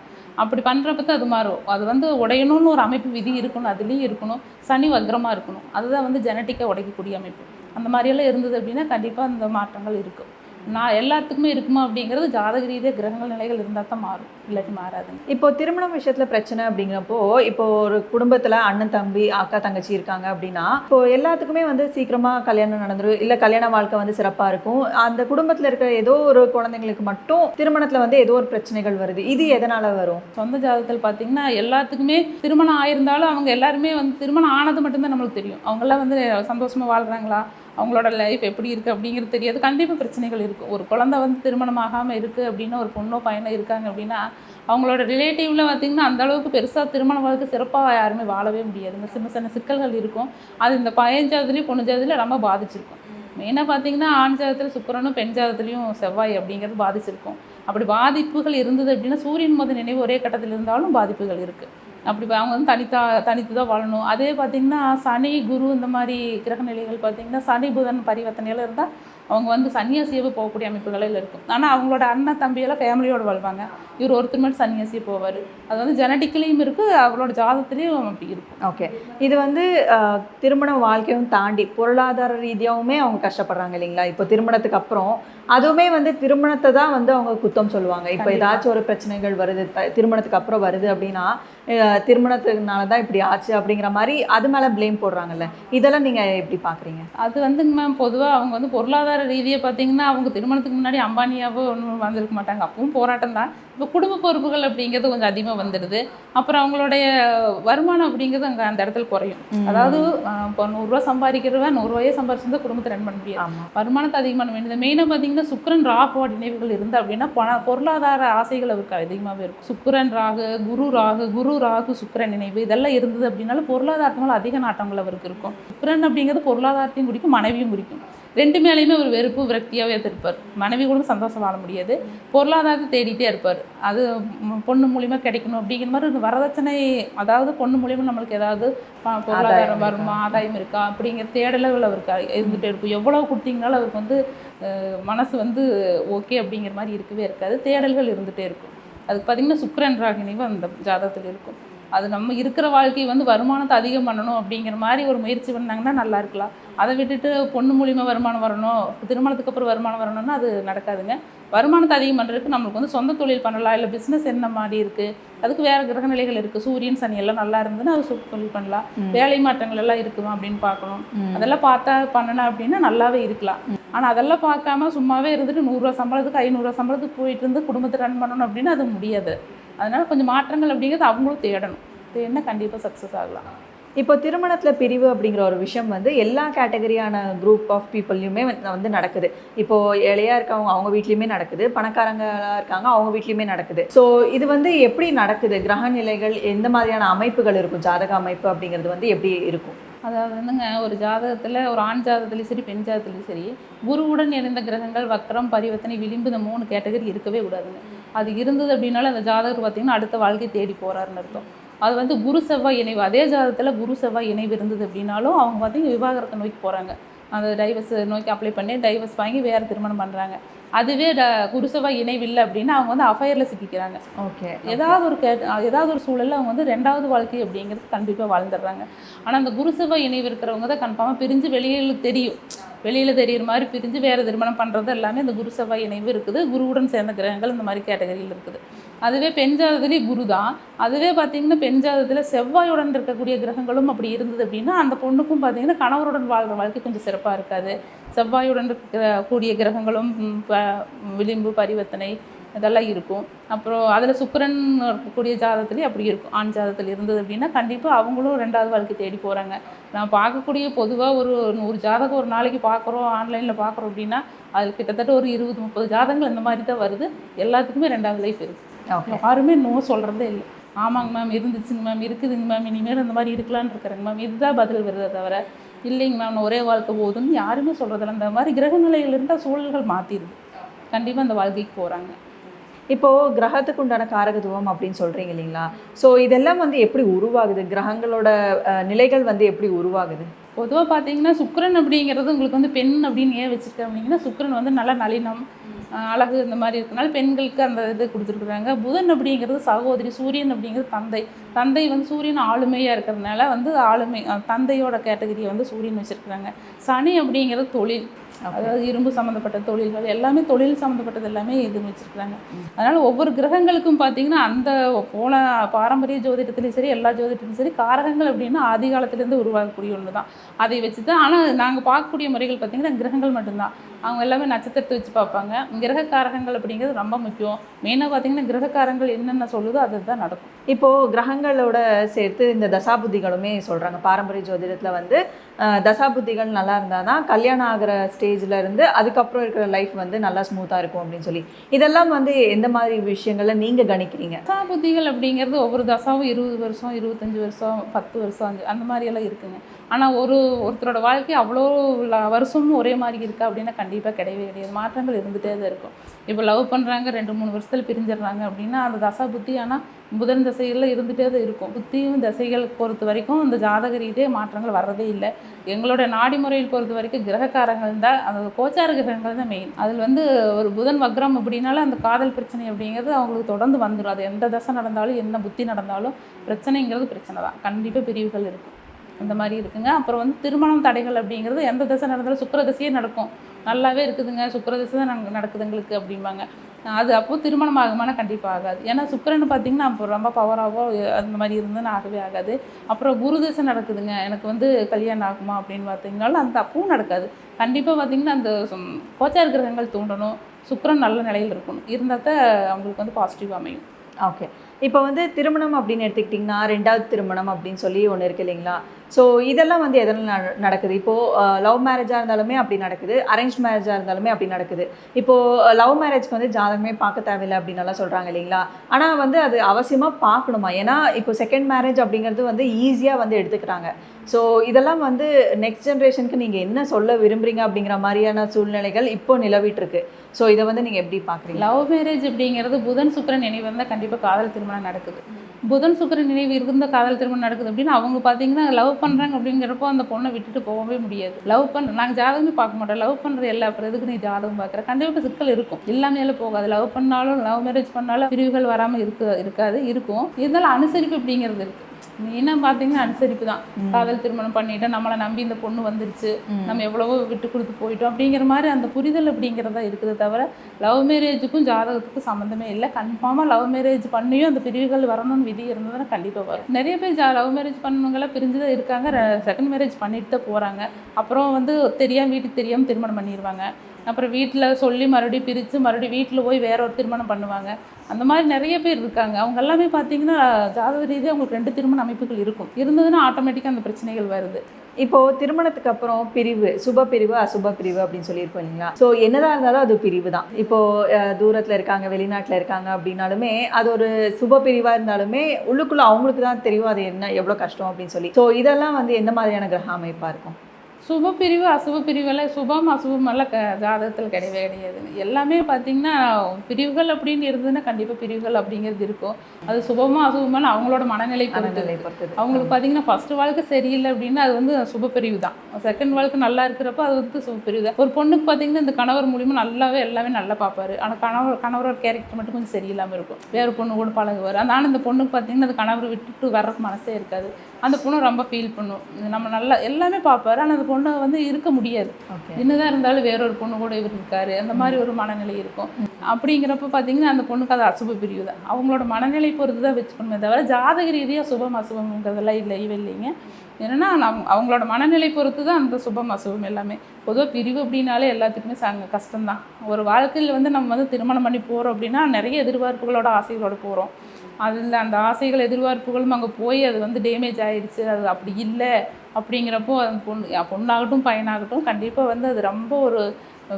அப்படி பண்ணுறப்ப தான் அது மாறும். அது வந்து உடையணும்னு ஒரு அமைப்பு விதி இருக்கணும். அதுலேயும் இருக்கணும். சனி வக்ரமாக இருக்கணும். அதுதான் வந்து ஜெனட்டிக்காக உடைக்கக்கூடிய அமைப்பு. அந்த மாதிரியெல்லாம் இருந்தது அப்படின்னா கண்டிப்பாக அந்த மாற்றங்கள் இருக்கும். நான் எல்லாத்துக்குமே இருக்குமா அப்படிங்கிறது ஜாதக ரீதியாக கிரகங்கள் நிலைகள் இருந்தால் தான் மாறும். இல்லாட்டி மாறாதுங்க. இப்போ திருமணம் விஷயத்துல பிரச்சனை அப்படிங்கிறப்போ இப்போ ஒரு குடும்பத்துல அண்ணன் தம்பி அக்கா தங்கச்சி இருக்காங்க அப்படின்னா இப்போ எல்லாத்துக்குமே வந்து சீக்கிரமா கல்யாணம் நடந்துரும். இல்ல கல்யாண வாழ்க்கை வந்து சிறப்பா இருக்கும். அந்த குடும்பத்துல இருக்கிற ஏதோ ஒரு குழந்தைங்களுக்கு மட்டும் திருமணத்துல வந்து ஏதோ ஒரு பிரச்சனைகள் வருது. இது எதனால வரும்? சொந்த ஜாதகத்தில் பார்த்தீங்கன்னா எல்லாத்துக்குமே திருமணம் ஆயிருந்தாலும் அவங்க எல்லாருமே வந்து திருமணம் ஆனது மட்டும்தான் நம்மளுக்கு தெரியும். அவங்கெல்லாம் வந்து சந்தோஷமாக வாழ்கிறாங்களா அவங்களோட லைஃப் எப்படி இருக்குது அப்படிங்கிறது தெரியாது. கண்டிப்பாக பிரச்சனைகள் இருக்கும் ஒரு குழந்தை வந்து திருமணம் ஆகாமல் இருக்குது அப்படின்னா ஒரு பொண்ணோ பையனோ இருக்காங்க அப்படின்னா அவங்களோட ரிலேட்டிவ்ல பார்த்திங்கன்னா அந்த அளவுக்கு பெருசாக திருமண வாழ்க்கை சிறப்பாக யாருமே வாழவே முடியாது. இந்த சின்ன சின்ன சிக்கல்கள் இருக்கும். அது இந்த பையன் பொண்ணு ஜாதத்துலேயும் ரொம்ப பாதிச்சிருக்கும். மெயினாக பார்த்தீங்கன்னா ஆண் ஜாதத்தில் சுக்கரனும் பெண் ஜாதத்துலேயும் செவ்வாய் அப்படிங்கிறது பாதிச்சிருக்கும். அப்படி பாதிப்புகள் இருந்தது அப்படின்னா சூரியன் மத நினைவு ஒரே கட்டத்தில் இருந்தாலும் பாதிப்புகள் இருக்குது அப்படி அவங்க வந்து தனித்தா தனித்து தான் வாழணும். அதே பார்த்திங்கன்னா சனி குரு இந்த மாதிரி கிரக நிலைகள் பார்த்திங்கன்னா சனி புதன் பரிவர்த்தனையில் இருந்தால் அவங்க வந்து சன்னியாசியாவே போகக்கூடிய அமைப்புகளில் இருக்கும். ஆனால் அவங்களோட அண்ணன் தம்பியெல்லாம் ஃபேமிலியோடு வாழ்வாங்க. இவர் ஒருத்தர் மட்டும் சன்னியாசியே போவார். அது வந்து ஜெனட்டிக்கலையும் இருக்குது அவரோட ஜாதத்துலேயும் அப்படி இருக்கும் ஓகே. இது வந்து திருமண வாழ்க்கையும் தாண்டி பொருளாதார ரீதியாகவுமே அவங்க கஷ்டப்படுறாங்க இல்லைங்களா? இப்போ திருமணத்துக்கு அப்புறம் அதுவுமே வந்து திருமணத்தை தான் வந்து அவங்க குத்தம் சொல்லுவாங்க. இப்போ. ஏதாச்சும் ஒரு பிரச்சனைகள் வருது திருமணத்துக்கு அப்புறம் வருது அப்படின்னா அஹ், திருமணத்துனால தான் இப்படி ஆச்சு அப்படிங்கிற மாதிரி அது மேலே ப்ளேம் போடுறாங்கல்ல. இதெல்லாம் நீங்கள் எப்படி பார்க்குறீங்க அது வந்துங்க மேம் பொதுவாக அவங்க வந்து பொருளாதார ரீதியாக பார்த்தீங்கன்னா அவங்க திருமணத்துக்கு முன்னாடி அம்பானியாவோ ஒன்றும் வந்திருக்க மாட்டாங்க. அப்பவும் போராட்டம் தான். இப்போ குடும்ப பொறுப்புகள் அப்படிங்கிறது கொஞ்சம் அதிகமாக வந்துடுது. அப்புறம் அவங்களுடைய வருமானம் அப்படிங்கிறது அங்கே அந்த இடத்துல குறையும். அதாவது இப்போ நூறுரூவா சம்பாதிக்கிறவன் நூறுரூவாயே சம்பாரிச்சிருந்தா குடும்பத்தை ரன் பண்ண முடியாது. ஆமாம் வருமானத்தை அதிகமான வேண்டியது. மெயினாக பார்த்தீங்கன்னா சுக்கிரன் ராகுவோட நினைவுகள் இருந்து அப்படின்னா பண பொருளாதார ஆசைகள் அவருக்கு அதிகமாகவே இருக்கும். சுக்கரன் ராகு குரு ராகு குரு ராகு சுக்கரன் நினைவு இதெல்லாம் இருந்தது அப்படின்னாலும் பொருளாதாரத்தினால அதிக நாட்டங்கள் அவருக்கு இருக்கும். சுக்கரன் அப்படிங்கிறது பொருளாதாரத்தையும் குறிக்கும் மனைவியும் குறிக்கும் ரெண்டு மேலேயுமே ஒரு வெறுப்பு விரக்தியாகவே இருப்பார் மனைவி கூட சந்தோஷம் வாழ முடியாது. பொருளாதாரத்தை தேடிட்டே இருப்பார். அது பொண்ணு மூலியமா கிடைக்கணும் அப்படிங்கிற மாதிரி ஒரு வரதட்சணை அதாவது பொண்ணு மூலியமா நம்மளுக்கு ஏதாவது பொருளாதாரம் வருமா ஆதாயம் இருக்கா அப்படிங்கிற தேடல்கள் அவருக்கு இருந்துகிட்டே இருக்கும். எவ்வளோ கொடுத்தீங்கனாலும் அவருக்கு வந்து மனசு வந்து ஓகே அப்படிங்கிற மாதிரி இருக்கவே இருக்காது. தேடல்கள் இருந்துகிட்டே இருக்கும். அதுக்கு பார்த்தீங்கன்னா சுக்கிரன் ராகினிவும் அந்த ஜாதகத்தில் இருக்கும். அது நம்ம இருக்கிற வாழ்க்கை வந்து வருமானத்தை அதிகம் பண்ணணும் அப்படிங்கிற மாதிரி ஒரு முயற்சி பண்ணாங்கன்னா நல்லா இருக்கலாம். அதை விட்டுட்டு பொண்ணு மூலியமா வருமானம் வரணும் திருமணத்துக்கு அப்புறம் வருமானம் வரணும்னா அது நடக்காதுங்க. வருமானத்தை அதிகம் பண்ணுறதுக்கு நம்மளுக்கு வந்து சொந்த தொழில் பண்ணலாம் இல்லை பிஸ்னஸ் என்ன மாதிரி இருக்குது அதுக்கு வேறு கிரக நிலைகள் இருக்குது சூரியன் சனி எல்லாம் நல்லா இருந்ததுன்னா அது சொந்த தொழில் பண்ணலாம். வேலை மாற்றங்கள் எல்லாம் இருக்குமா அப்படின்னு பார்க்கணும். அதெல்லாம் பார்த்தா பண்ணணும் அப்படின்னா நல்லாவே இருக்கலாம். ஆனால் அதெல்லாம் பார்க்காம சும்மாவே இருந்துட்டு நூறுரூவா சம்பளத்துக்கு ஐநூறுரூவா சம்பளத்துக்கு போயிட்டு இருந்து குடும்பத்தை ரன் பண்ணணும் அப்படின்னா அது முடியாது. அதனால கொஞ்சம் மாற்றங்கள் அப்படிங்கிறது அவங்களும் தேடணும். தேடினா கண்டிப்பாக சக்ஸஸ் ஆகலாம். இப்போ திருமணத்தில் பிரிவு அப்படிங்கிற ஒரு விஷயம் வந்து எல்லா கேட்டகரியான குரூப் ஆஃப் பீப்புள்லையுமே வந்து நடக்குது. இப்போ இளையா இருக்கவங்க அவங்க வீட்லேயுமே நடக்குது. பணக்காரங்களா இருக்காங்க அவங்க வீட்லேயுமே நடக்குது. ஸோ இது வந்து எப்படி நடக்குது? கிரக நிலைகள் எந்த மாதிரியான அமைப்புகள் இருக்கும்? ஜாதக அமைப்பு அப்படிங்கிறது வந்து எப்படி இருக்கும்? அதாவது வந்துங்க ஒரு ஜாதகத்தில் ஒரு ஆண் ஜாதகத்துலையும் சரி பெண் ஜாதகத்துலையும் சரி குருவுடன் இணைந்த கிரகங்கள் வக்கரம் பரிவர்த்தனை விளிம்பு இந்த மூணு கேட்டகரி இருக்கவே கூடாதுங்க. அது இருந்தது அப்படின்னாலும் அந்த ஜாதகர் பார்த்தீங்கன்னா அடுத்த வாழ்க்கை தேடி போகிறாருன்னு அர்த்தம். அது வந்து குரு செவ்வாய் இணைவு. அதே ஜாதகத்தில் குரு செவ்வாய் இணைவு இருந்தது அப்படின்னாலும் அவங்க பார்த்தீங்கன்னா விவாகரத்தை நோக்கி போகிறாங்க அந்த டைவர்ஸ் நோக்கி அப்ளை பண்ணி டைவர்ஸ் வாங்கி வேறு திருமணம் பண்ணுறாங்க அதுவே ட குரு செவ்வாய் இணைவு இல்லை அப்படின்னா அவங்க வந்து அஃபயரில் சிக்கிக்கிறாங்க. ஓகே ஏதாவது ஒரு கே ஏதாவது ஒரு சூழல்ல அவங்க வந்து ரெண்டாவது வாழ்க்கை அப்படிங்கிறது கண்டிப்பாக வாழ்ந்துடுறாங்க. ஆனால் அந்த குரு செவ்வாய் இணைவு இருக்கிறவங்க தான் கன்ஃபார்மாக பிரிஞ்சு வெளியில் தெரியும். வெளியில் தெரியுற மாதிரி பிரிஞ்சு வேறு திருமணம் பண்ணுறது எல்லாமே இந்த குரு செவ்வாய் இணைவு இருக்குது. குருவுடன் சேர்ந்த கிரகங்கள் இந்த மாதிரி கேட்டகரியில் இருக்குது. அதுவே பெண் ஜாதகத்துலேயே குரு தான் அதுவே பார்த்தீங்கன்னா பெண் ஜாதகத்தில் செவ்வாயுடன் இருக்கக்கூடிய கிரகங்களும் அப்படி இருந்தது அப்படின்னா அந்த பொண்ணுக்கும் பார்த்தீங்கன்னா கணவருடன் வாழ்கிற வாழ்க்கை கொஞ்சம் சிறப்பாக இருக்காது. செவ்வாயுடன் இருக்கிற கூடிய கிரகங்களும் ப- விளிம்பு பரிவர்த்தனை இதெல்லாம் இருக்கும். அப்புறம் அதில் சுக்கரன் இருக்கக்கூடிய ஜாதகத்துலேயே அப்படி இருக்கும். ஆண் ஜாதகத்தில் இருந்தது அப்படின்னா கண்டிப்பாக அவங்களும் ரெண்டாவது வாழ்க்கை தேடி போகிறாங்க நான் பார்க்கக்கூடிய பொதுவாக ஒரு நூறு ஜாதகம் ஒரு நாளைக்கு பார்க்குறோம் ஆன்லைனில் பார்க்குறோம் அப்படின்னா அது கிட்டத்தட்ட ஒரு இருபது முப்பது ஜாதகங்கள் இந்த மாதிரி தான் வருது. எல்லாத்துக்குமே ரெண்டாவது லைஃப் இருக்குது யாருமே நோ சொல்கிறதே இல்லை. ஆமாங்க மேம் இருந்துச்சுங்க மேம் இருக்குதுங்க மேம் இனிமேல் இந்த மாதிரி இருக்கலான்னு இருக்கிறேங்க மேம் இதுதான் பதில் வருதே தவிர இல்லைங்க மேம் ஒரே வாழ்க்கை போகுதுன்னு யாருமே சொல்கிறதில்ல அந்த மாதிரி கிரக நிலைகள் இருந்தால் சூழல்கள் மாற்றிடுது கண்டிப்பாக அந்த வாழ்க்கைக்கு போகிறாங்க இப்போ கிரகத்துக்கு உண்டான காரகத்துவம் அப்படின்னு சொல்றீங்க இல்லைங்களா? ஸோ இதெல்லாம் வந்து எப்படி உருவாகுது? கிரகங்களோட நிலைகள் வந்து எப்படி உருவாகுது? பொதுவாக பார்த்தீங்கன்னா சுக்கிரன் அப்படிங்கிறது உங்களுக்கு வந்து பெண் அப்படின்னு ஏன் வச்சுருக்கேன் அப்படிங்கன்னா சுக்கிரன் வந்து நல்ல நளினம் அழகு இந்த மாதிரி இருக்கனால பெண்களுக்கு அந்த இது கொடுத்துருக்குறாங்க. புதன் அப்படிங்கிறது சகோதரி சூரியன் அப்படிங்கிறது தந்தை. தந்தை வந்து சூரியன் ஆளுமையாக இருக்கிறதுனால வந்து ஆளுமை தந்தையோட கேட்டகரியை வந்து சூரியன் வச்சுருக்குறாங்க. சனி அப்படிங்கிறது தொழில் அதாவது இரும்பு சம்மந்தப்பட்ட தொழில்கள் எல்லாமே தொழில் சம்மந்தப்பட்டது எல்லாமே இது வச்சுருக்குறாங்க. அதனால் ஒவ்வொரு கிரகங்களுக்கும் பார்த்தீங்கன்னா அந்த போன பாரம்பரிய ஜோதிடத்துலையும் சரி எல்லா ஜோதிடத்துலையும் சரி காரகங்கள் அப்படின்னா ஆதி காலத்துலேருந்து உருவாகக்கூடிய ஒன்று தான் அதை வச்சு தான் ஆனால் நாங்கள் பார்க்கக்கூடிய முறைகள் பார்த்தீங்கன்னா கிரகங்கள் மட்டும்தான். அவங்க எல்லாமே நட்சத்திரத்தை வச்சு பார்ப்பாங்க. கிரக காரகங்கள் அப்படிங்கிறது ரொம்ப முக்கியம். மெயினாக பார்த்தீங்கன்னா கிரகக்காரங்கள் என்னென்ன சொல்லுதோ அது தான் நடக்கும். இப்போ கிரகங்களோட சேர்த்து இந்த தசாபுத்திகளுமே சொல்றாங்க. பாரம்பரிய ஜோதிடத்துல வந்து தசாபுத்திகள் நல்லா இருந்தால் தான் கல்யாணம் ஆகிற ஸ்டேஜ்ல இருந்து அதுக்கப்புறம் இருக்கிற லைஃப் வந்து நல்லா ஸ்மூத்தா இருக்கும் அப்படின்னு சொல்லி. இதெல்லாம் வந்து எந்த மாதிரி விஷயங்கள்ல நீங்க கணிக்கிறீங்க? தசா புத்திகள் அப்படிங்கிறது ஒவ்வொரு தசாவும் இருபது வருஷம் இருபத்தஞ்சி வருஷம் பத்து வருஷம் அந்த மாதிரி எல்லாம் இருக்குங்க. ஆனால் ஒரு ஒருத்தரோட வாழ்க்கை அவ்வளோ வருஷமும் ஒரே மாதிரி இருக்கா அப்படின்னா கண்டிப்பாக கிடையவே கிடையாது. மாற்றங்கள் இருந்துகிட்டே தான் இருக்கும். இப்போ லவ் பண்ணுறாங்க ரெண்டு மூணு வருஷத்தில் பிரிஞ்சிடுறாங்க அப்படின்னா அந்த தசா புத்தி ஆனால் புதன் தசைகளில் இருந்துகிட்டே தான் இருக்கும். புத்தியும் தசைகள் பொறுத்த வரைக்கும் அந்த ஜாதக ரீதியே மாற்றங்கள் வர்றதே இல்லை. எங்களோட நாடி முறையில் பொறுத்த வரைக்கும் கிரகக்காரங்கள் தான் அந்த கோச்சார கிரகங்கள் தான் மெயின் அதில் வந்து ஒரு புதன் வக்ரம் அப்படின்னால அந்த காதல் பிரச்சனை அப்படிங்கிறது அவங்களுக்கு தொடர்ந்து வந்துடும் அது எந்த தசை நடந்தாலும் என்ன புத்தி நடந்தாலும் பிரச்சனைங்கிறது பிரச்சனை தான். கண்டிப்பாக பிரிவுகள் இருக்கும். அந்த மாதிரி இருக்குங்க. அப்புறம் வந்து திருமணம் தடைகள் அப்படிங்கிறது எந்த தசை நடந்தாலும் சுக்கிர நடக்கும். நல்லாவே இருக்குதுங்க. சுக்கிர தான் நாங்கள் நடக்குது எங்களுக்கு அப்படிம்பாங்க. அது அப்போது திருமணம் ஆகுமானா கண்டிப்பாக ஆகாது. ஏன்னா சுக்கரன் பார்த்தீங்கன்னா அப்போ ரொம்ப பவராகவோ அந்த மாதிரி இருந்ததுன்னு ஆகவே ஆகாது. அப்புறம் குரு தசை நடக்குதுங்க. எனக்கு வந்து கல்யாணம் ஆகுமா அப்படின்னு பார்த்தீங்கனாலும் அந்த அப்பவும் நடக்காது. கண்டிப்பாக பார்த்தீங்கன்னா அந்த கோச்சார் கிரகங்கள் தூண்டணும் சுக்கரன் நல்ல நிலையில் இருக்கணும். இருந்தால் தான் அவங்களுக்கு வந்து பாசிட்டிவ் அமையும். ஓகே இப்போ வந்து திருமணம் அப்படின்னு எடுத்துக்கிட்டிங்கன்னா ரெண்டாவது திருமணம் அப்படின்னு சொல்லி ஒன்று இருக்கு இல்லைங்களா? ஸோ இதெல்லாம் வந்து எதனால் நடக்குது? இப்போது லவ் மேரேஜாக இருந்தாலுமே அப்படி நடக்குது. அரேஞ்ச் மேரேஜாக இருந்தாலுமே அப்படி நடக்குது. இப்போது லவ் மேரேஜ்க்கு வந்து ஜாதகமே பார்க்க தேவையில்லை அப்படின்னு எல்லாம் சொல்கிறாங்க இல்லைங்களா? ஆனால் வந்து அது அவசியமாக பார்க்கணுமா? ஏன்னா இப்போ செகண்ட் மேரேஜ் அப்படிங்கிறது வந்து ஈஸியாக வந்து எடுத்துக்கிறாங்க. ஸோ இதெல்லாம் வந்து நெக்ஸ்ட் ஜென்ரேஷனுக்கு நீங்கள் என்ன சொல்ல விரும்புறீங்க அப்படிங்கிற மாதிரியான சூழ்நிலைகள் இப்போ நிலவிட்டு இருக்கு ஸோ இதை வந்து நீங்கள் எப்படி பார்க்குறீங்க? லவ் மேரேஜ் அப்படிங்கிறது புதன் சுக்கரன் நினைவு இருந்தால் கண்டிப்பாக காதல் திருமணம் நடக்குது. புதன் சுக்கிரன் நினைவு இருந்த காதல் திருமணம் நடக்குது அப்படின்னு அவங்க பார்த்தீங்கன்னா லவ் பண்ணுறாங்க அப்படிங்கிறப்போ அந்த பொண்ணை விட்டுட்டு போகவே முடியாது. லவ் பண்ண நாங்கள் ஜாதகமே பார்க்க மாட்டோம். லவ் பண்ணுறது எல்லா அப்புறம் எதுக்கு நீ ஜாதகம் பார்க்குற. கண்டிப்பாக சிக்கல் இருக்கும். இல்லாமையில போகாது. லவ் பண்ணாலும் லவ் மேரேஜ் பண்ணாலும் பிரிவுகள் வராமல் இருக்க இருக்காது இருக்கும். இருந்தாலும் அனுசரிப்பு அப்படிங்கிறது இருக்குது மெயினாக பார்த்தீங்கன்னா அனுசரிப்பு தான் காதல் திருமணம் பண்ணிட்டு நம்மளை நம்பி இந்த பொண்ணு வந்துருச்சு. நம்ம எவ்வளவோ விட்டு கொடுத்து போயிட்டோம். அப்படிங்கிற மாதிரி அந்த புரிதல் அப்படிங்கிறதா இருக்குது தவிர லவ் மேரேஜுக்கும் ஜாதகத்துக்கும் சம்மந்தமே இல்லை. கன்ஃபார்மாக லவ் மேரேஜ் பண்ணியும் அந்த பிரிவுகள் வரணும்னு விதி இருந்ததுன்னா கண்டிப்பாக வரும். நிறைய பேர் ஜா லவ் மேரேஜ் பண்ணவங்களாம் பிரிஞ்சு தான் இருக்காங்க. செகண்ட் மேரேஜ் பண்ணிட்டு தான் போகிறாங்க அப்புறம் வந்து தெரியாமல் வீட்டுக்கு தெரியாமல் திருமணம் பண்ணிடுவாங்க அப்புறம் வீட்டில் சொல்லி மறுபடியும் பிரித்து மறுபடியும் வீட்டில் போய் வேற ஒரு திருமணம் பண்ணுவாங்க. அந்த மாதிரி நிறைய பேர் இருக்காங்க. அவங்க எல்லாமே பார்த்தீங்கன்னா ஜாதக ரீதியாக அவங்களுக்கு ரெண்டு திருமண அமைப்புகள் இருக்கும். இருந்ததுன்னா ஆட்டோமேட்டிக்காக அந்த பிரச்சனைகள் வருது. இப்போது திருமணத்துக்கு அப்புறம் பிரிவு சுப பிரிவு அசுப பிரிவு அப்படின்னு சொல்லியிருப்போம் இல்லைங்களா? ஸோ என்னதான் இருந்தாலும் அது பிரிவு தான் இப்போ தூரத்தில் இருக்காங்க வெளிநாட்டில் இருக்காங்க அப்படின்னாலுமே அது ஒரு சுப பிரிவாக இருந்தாலுமே உள்ளுக்குள்ளே அவங்களுக்கு தான் தெரியும் அது என்ன எவ்வளோ கஷ்டம் அப்படின்னு சொல்லி. ஸோ இதெல்லாம் வந்து எந்த மாதிரியான கிரக அமைப்பாக இருக்கும்? சுப பிரிவு அசுப பிரிவெல்லாம் சுபம் அசுபம் எல்லாம் க ஜாதகத்தில் கிடையவே கிடையாதுங்க எல்லாமே பார்த்தீங்கன்னா பிரிவுகள் அப்படின்னு இருந்ததுன்னா கண்டிப்பாக பிரிவுகள் அப்படிங்கிறது இருக்கும். அது சுபமா அசுபமான அவங்களோட மனநிலை பொறுத்து மனநிலை. பொறுத்தது அவங்களுக்கு பார்த்தீங்கன்னா ஃபர்ஸ்ட் வாழ்க்கை சரியில்லை அப்படின்னா அது வந்து சுப பிரிவு தான். செகண்ட் வாழ்க்கை நல்லா இருக்கிறப்ப அது வந்து சுப பிரிவு தான். ஒரு பொண்ணுக்கு பார்த்தீங்கன்னா இந்த கணவர் மூலியமா நல்லாவே எல்லாமே நல்லா பார்ப்பாரு. ஆனால் கணவர் கணவரோட கேரக்டர் மட்டும் கொஞ்சம் சரியில்லாமல் இருக்கும். வேறு பொண்ணு கூட பழகுவார். ஆனால் இந்த பொண்ணுக்கு பார்த்தீங்கன்னா அந்த கணவரை விட்டுட்டு வர்றதுக்கு மனசே இருக்காது. அந்த பொண்ணு ரொம்ப ஃபீல் பண்ணும். நம்ம நல்லா எல்லாமே பார்ப்பாரு. ஆனால் அந்த பொண்ணு வந்து இருக்க முடியாது. என்னதான் இருந்தாலும் வேறொரு பொண்ணு கூட இவர் இருக்காரு. அந்த மாதிரி ஒரு மனநிலை இருக்கும். அப்படிங்கிறப்ப பார்த்தீங்கன்னா அந்த பொண்ணுக்கு அது அசுப பிரிவு தான். அவங்களோட மனநிலை பொறுத்து தான் வச்சுக்கணுமே தவிர ஜாதக ரீதியாக சுபம் அசுபம்ங்கிறதெல்லாம் இல்லையே இல்லைங்க. ஏன்னா நம் அவங்களோட மனநிலை பொறுத்து தான் அந்த சுபம் அசுபம் எல்லாமே. பொதுவாக பிரிவு அப்படின்னாலே எல்லாத்துக்குமே சங்க கஷ்டம்தான். ஒரு வாழ்க்கையில் வந்து நம்ம வந்து திருமணம் பண்ணி போகிறோம் அப்படின்னா நிறைய எதிர்பார்ப்புகளோட ஆசைகளோட போகிறோம் அதில் அந்த ஆசைகள் எதிர்பார்ப்புகளும் அங்கே போய் அது வந்து டேமேஜ் ஆயிடுச்சு அது அப்படி இல்லை அப்படிங்கிறப்போ அந்த பொண்ணு பொண்ணாகட்டும் பையனாகட்டும் கண்டிப்பாக வந்து அது ரொம்ப ஒரு